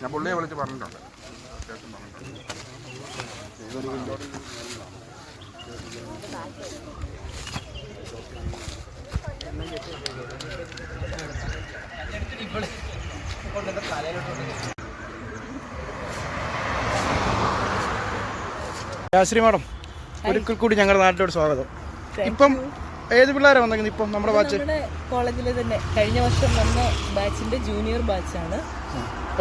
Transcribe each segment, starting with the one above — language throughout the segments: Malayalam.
ഞാൻ പുള്ളിയെ വിളിച്ച് പറഞ്ഞിട്ടുണ്ട്. അത്യാവശ്യം പറഞ്ഞിട്ടുണ്ട്. ശ്രീ മാഡം ഒരിക്കൽ കൂടി ഞങ്ങളുടെ നാട്ടിലോട് സ്വാഗതം. ഇപ്പം ഏത് പിള്ളേരാണ് വന്നിരിക്കുന്നത് ഇപ്പം നമ്മുടെ ബാച്ച് കോളേജിലെ തന്നെ കഴിഞ്ഞ വർഷം വന്ന ബാച്ചിന്റെ ജൂനിയർ ബാച്ചാണ്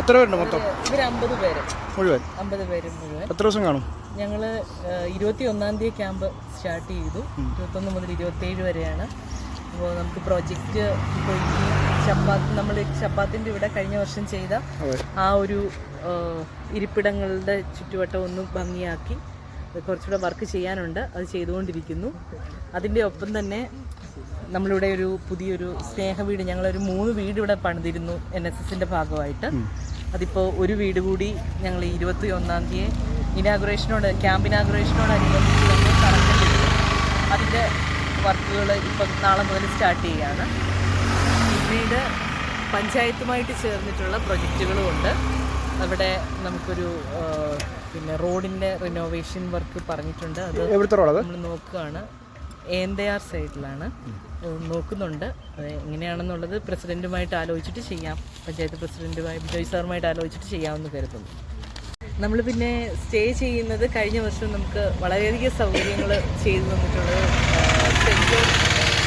എത്ര പേരുണ്ട് മൊത്തം? ഇവർ അമ്പത് പേര്. മുഴുവൻ? അമ്പത് പേര് മുഴുവൻ. എത്ര ദിവസം കാണും? ഞങ്ങൾ ഇരുപത്തി ഒന്നാം തീയതി ക്യാമ്പ് സ്റ്റാർട്ട് ചെയ്തു. ഇരുപത്തൊന്ന് മുതൽ ഇരുപത്തേഴ് വരെയാണ്. അപ്പോൾ നമുക്ക് പ്രോജക്റ്റ് ഇപ്പോൾ ഈ ചപ്പാത്ത് നമ്മൾ ചപ്പാത്തിന്റെ ഇവിടെ കഴിഞ്ഞ വർഷം ചെയ്ത ആ ഒരു ഇരിപ്പിടങ്ങളുടെ ചുറ്റുവട്ടം ഒന്ന് ഭംഗിയാക്കി. കുറച്ചുകൂടെ വർക്ക് ചെയ്യാനുണ്ട്. അത് ചെയ്തുകൊണ്ടിരിക്കുന്നു. അതിന്റെ ഒപ്പം തന്നെ നമ്മളിവിടെ ഒരു പുതിയൊരു സ്നേഹ വീട് ഞങ്ങളൊരു മൂന്ന് വീട് ഇവിടെ പണിതിരുന്നു എൻ എസ് എസിന്റെ ഭാഗമായിട്ട്. അതിപ്പോൾ ഒരു വീട് കൂടി ഞങ്ങൾ ഇരുപത്തി ഒന്നാം തീയതി ഇനാഗുറേഷനോട് ക്യാമ്പ് ഇനാഗുറേഷനോടനുബന്ധിച്ച് തന്നെ കറക്റ്റ് അതിന്റെ വർക്കുകൾ ഇപ്പം നാളെ മുതൽ സ്റ്റാർട്ട് ചെയ്യുകയാണ് പിന്നീട് പഞ്ചായത്തുമായിട്ട് ചേർന്നിട്ടുള്ള പ്രൊജക്റ്റുകളും ഉണ്ട് അവിടെ നമുക്കൊരു പിന്നെ റോഡിന്റെ റിനോവേഷൻ വർക്ക് പറഞ്ഞിട്ടുണ്ട്. അത് എവിടുത്തെ റോഡ് നമ്മൾ നോക്കുകയാണ്. ഏന്തയാർ സൈഡിലാണ്. നോക്കുന്നുണ്ട്. എങ്ങനെയാണെന്നുള്ളത് പ്രസിഡന്റുമായിട്ട് ആലോചിച്ചിട്ട് ചെയ്യാം. പഞ്ചായത്ത് പ്രസിഡന്റുമായി ബിജോയ് സാറുമായിട്ട് ആലോചിച്ചിട്ട് ചെയ്യാമെന്ന് കരുതുന്നു. നമ്മൾ പിന്നെ സ്റ്റേ ചെയ്യുന്നത് കഴിഞ്ഞ വർഷം നമുക്ക് വളരെയധികം സൗകര്യങ്ങൾ ചെയ്തു തന്നിട്ടുള്ളത് Saint George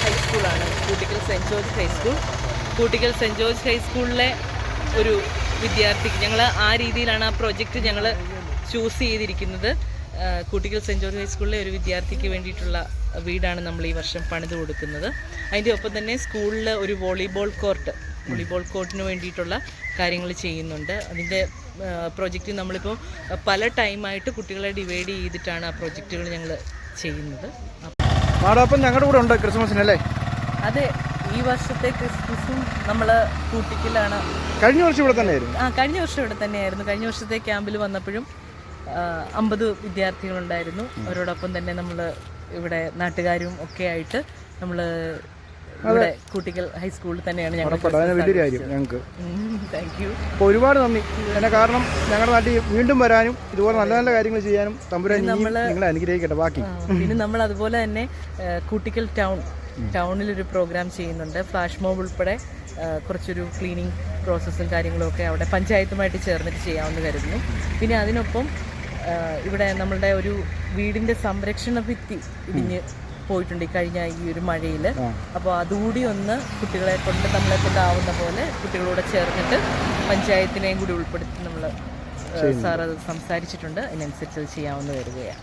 ഹൈസ്കൂളാണ് Koottickal Saint George high school Koottickal Saint George ഹൈസ്കൂളിലെ ഒരു വിദ്യാർത്ഥിക്ക് ഞങ്ങൾ ആ രീതിയിലാണ് ആ പ്രൊജക്റ്റ് ഞങ്ങൾ ചൂസ് ചെയ്തിരിക്കുന്നത്. കുട്ടികൾ കൂട്ടിക്കൽ സെന്റ് ജോർജ് ഹൈസ്കൂളിലെ ഒരു വിദ്യാർത്ഥിക്ക് വേണ്ടിയിട്ടുള്ള വീടാണ് നമ്മൾ ഈ വർഷം പണിത് കൊടുക്കുന്നത്. അതിന്റെ ഒപ്പം തന്നെ സ്കൂളിൽ ഒരു വോളിബോൾ കോർട്ട് വോളിബോൾ കോർട്ടിന് വേണ്ടിയിട്ടുള്ള കാര്യങ്ങൾ ചെയ്യുന്നുണ്ട്. അതിന്റെ പ്രൊജക്റ്റ് നമ്മളിപ്പോൾ പല ടൈമായിട്ട് കുട്ടികളെ ഡിവൈഡ് ചെയ്തിട്ടാണ് ആ പ്രൊജക്റ്റുകൾ ഞങ്ങൾ ചെയ്യുന്നത്. മാഡം അപ്പം ഞങ്ങളുടെ കൂടെ ഉണ്ട് ക്രിസ്മസിന് അല്ലേ? അതെ. ഈ വർഷത്തെ ക്രിസ്മസും നമ്മൾ കൂട്ടിക്കലാണ്. കഴിഞ്ഞ വർഷം ഇവിടെ തന്നെയായിരുന്നു? ആ കഴിഞ്ഞ വർഷം ഇവിടെ തന്നെയായിരുന്നു. കഴിഞ്ഞ വർഷത്തെ ക്യാമ്പിൽ വന്നപ്പോഴും അമ്പത് വിദ്യാർത്ഥികളുണ്ടായിരുന്നു. അവരോടൊപ്പം തന്നെ നമ്മൾ ഇവിടെ നാട്ടുകാരും ഒക്കെ ആയിട്ട് നമ്മൾ ഇവിടെ കൂട്ടിക്കൽ ഹൈസ്കൂളിൽ തന്നെയാണ് ഞങ്ങൾ വലിയൊരു കാര്യം ഞങ്ങൾക്ക് താങ്ക് യു അപ്പോൾ ഒരുപാട് നന്ദി. എന്നെ കാരണം ഞങ്ങളുടെ നാട്ടിൽ വീണ്ടും വരാനും ഇതുപോലെ നല്ല നല്ല കാര്യങ്ങൾ ചെയ്യാനും തമ്പുരാൻ നിങ്ങളെ അനുഗ്രഹിക്കട്ടെ. ബാക്കി. പിന്നെ നമ്മൾ അതുപോലെ തന്നെ കൂട്ടിക്കൽ ടൗൺ ടൗണിൽ ഒരു പ്രോഗ്രാം ചെയ്യുന്നുണ്ട്. ഫ്ലാഷ് മോബ് ഉൾപ്പെടെ കുറച്ചൊരു ക്ലീനിങ് പ്രോസസ്സും കാര്യങ്ങളും ഒക്കെ അവിടെ പഞ്ചായത്തുമായിട്ട് ചേർന്നിട്ട് ചെയ്യാമെന്ന് കരുതുന്നു. പിന്നെ അതിനൊപ്പം ഇവിടെ നമ്മളുടെ ഒരു വീടിന്റെ സംരക്ഷണ ഭിത്തി ഇടിഞ്ഞ് പോയിട്ടുണ്ട് ഈ കഴിഞ്ഞ ഈ ഒരു മഴയിൽ അപ്പോൾ അതുകൂടി ഒന്ന് കുട്ടികളെ കൊണ്ട് നമ്മളെ കൊണ്ടാവുന്ന പോലെ കുട്ടികളോട് ചേർന്നിട്ട് പഞ്ചായത്തിനെയും കൂടി ഉൾപ്പെടുത്തി നമ്മൾ സാർ അത് സംസാരിച്ചിട്ടുണ്ട്. അതിനനുസരിച്ച് അത് ചെയ്യാമെന്ന് കരുതുകയാണ്.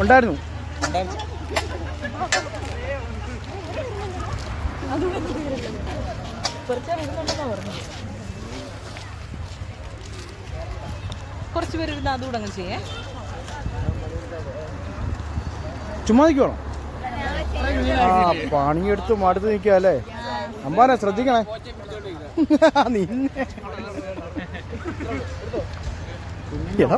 ഉണ്ടായിരുന്നു. കുറച്ച് പേര് ഇരുന്ന് അതുകൂടെ അങ്ങ് ചെയ്യേ. ചുമ്മാ നിൽക്കുവാണോ ആ പണിയെടുത്ത് മടുത്ത് നിൽക്കുക അല്ലേ? അമ്പാനെ ശ്രദ്ധിക്കണേ. നിന്നെ. എടാ.